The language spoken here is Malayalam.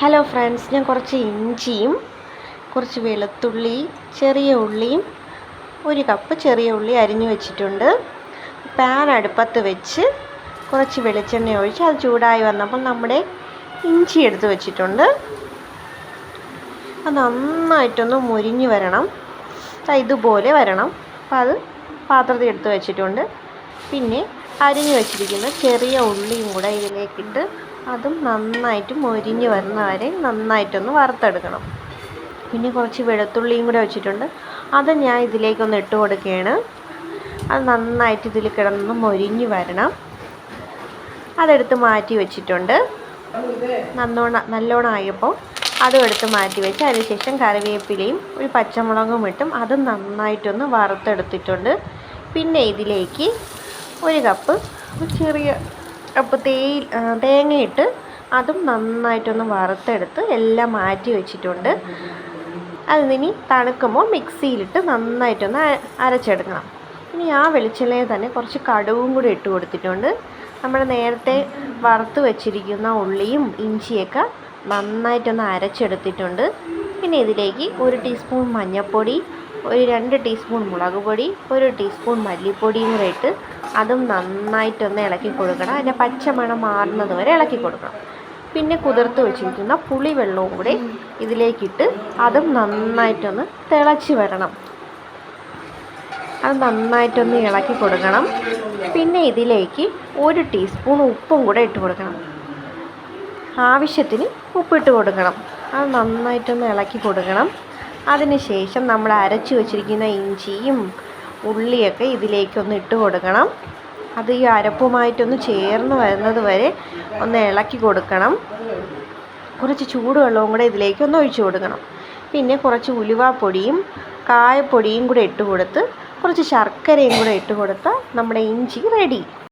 ഹലോ ഫ്രണ്ട്സ് ഞാൻ കുറച്ച് ഇഞ്ചിയും കുറച്ച് വെളുത്തുള്ളി ചെറിയ ഉള്ളിയും ഒരു കപ്പ് ചെറിയ ഉള്ളി അരിഞ്ഞു വെച്ചിട്ടുണ്ട്. പാൻ അടുപ്പത്ത് വെച്ച് കുറച്ച് വെളിച്ചെണ്ണ ഒഴിച്ച് അത് ചൂടായി വന്നപ്പോൾ നമ്മുടെ ഇഞ്ചി എടുത്ത് വെച്ചിട്ടുണ്ട്. അത് നന്നായിട്ടൊന്ന് മുരിഞ്ഞു വരണം. ഇതുപോലെ വരണം. അപ്പോൾ അത് പാത്രത്തിൽ എടുത്ത് വെച്ചിട്ടുണ്ട്. പിന്നെ അരിഞ്ഞു വെച്ചിരിക്കുന്ന ചെറിയ ഉള്ളിയും കൂടെ ഇതിലേക്കിട്ട് അതും നന്നായിട്ട് മൊരിഞ്ഞ് വരുന്ന വരെ നന്നായിട്ടൊന്ന് വറുത്തെടുക്കണം. പിന്നെ കുറച്ച് വെളുത്തുള്ളിയും കൂടെ വെച്ചിട്ടുണ്ട്. അത് ഞാൻ ഇതിലേക്കൊന്ന് ഇട്ട് കൊടുക്കുകയാണ്. അത് നന്നായിട്ട് ഇതിൽ കിടന്ന് മൊരിഞ്ഞ് വരണം. അതെടുത്ത് മാറ്റി വെച്ചിട്ടുണ്ട്. നന്നോണം നല്ലോണം ആയപ്പോൾ അതും എടുത്ത് മാറ്റി വെച്ച് അതിനുശേഷം കറിവേപ്പിലയും ഒരു പച്ചമുളകും ഇട്ടും അത് നന്നായിട്ടൊന്ന് വറുത്തെടുത്തിട്ടുണ്ട്. പിന്നെ ഇതിലേക്ക് ഒരു കപ്പ് ചെറിയ കപ്പ് തേ തേങ്ങയിട്ട് അതും നന്നായിട്ടൊന്ന് വറുത്തെടുത്ത് എല്ലാം മാറ്റി വെച്ചിട്ടുണ്ട്. അതിനി തണുക്കുമ്പോൾ മിക്സിയിലിട്ട് നന്നായിട്ടൊന്ന് അരച്ചെടുക്കണം. ഇനി ആ വെളിച്ചെണ്ണയിൽ തന്നെ കുറച്ച് കടുവും കൂടി ഇട്ട് കൊടുത്തിട്ടുണ്ട്. നമ്മൾ നേരത്തെ വറുത്ത് വെച്ചിരിക്കുന്ന ഉള്ളിയും ഇഞ്ചിയൊക്കെ നന്നായിട്ടൊന്ന് അരച്ചെടുത്തിട്ടുണ്ട്. പിന്നെ ഇതിലേക്ക് ഒരു ടീസ്പൂൺ മഞ്ഞൾപ്പൊടി ഒരു രണ്ട് ടീസ്പൂൺ മുളക് പൊടി ഒരു ടീസ്പൂൺ മല്ലിപ്പൊടിയും കൂടെ ഇട്ട് അതും നന്നായിട്ടൊന്ന് ഇളക്കി കൊടുക്കണം. അതിന്റെ പച്ചമണം മാറുന്നത് വരെ ഇളക്കി കൊടുക്കണം. പിന്നെ കുതിർത്ത് വെച്ചിരിക്കുന്ന പുളി വെള്ളവും കൂടി ഇതിലേക്കിട്ട് അതും നന്നായിട്ടൊന്ന് തിളച്ച് വരണം. അത് നന്നായിട്ടൊന്ന് ഇളക്കി കൊടുക്കണം. പിന്നെ ഇതിലേക്ക് ഒരു ടീസ്പൂൺ ഉപ്പും കൂടെ ഇട്ട് കൊടുക്കണം. ആവശ്യത്തിന് ഉപ്പിട്ട് കൊടുക്കണം. അത് നന്നായിട്ടൊന്ന് ഇളക്കി കൊടുക്കണം. അതിന് ശേഷം നമ്മൾ അരച്ച് വെച്ചിരിക്കുന്ന ഇഞ്ചിയും ഉള്ളിയൊക്കെ ഇതിലേക്കൊന്ന് ഇട്ട് കൊടുക്കണം. അത് ഈ അരപ്പുമായിട്ടൊന്ന് ചേർന്ന് വരുന്നത് വരെ ഒന്ന് ഇളക്കി കൊടുക്കണം. കുറച്ച് ചൂടുവെള്ളവും കൂടെ ഇതിലേക്ക് ഒന്ന് ഒഴിച്ചു കൊടുക്കണം. പിന്നെ കുറച്ച് ഉലുവാപ്പൊടിയും കായപ്പൊടിയും കൂടെ ഇട്ട് കൊടുത്ത് കുറച്ച് ശർക്കരയും കൂടെ ഇട്ട് കൊടുത്താൽ നമ്മുടെ ഇഞ്ചി റെഡി.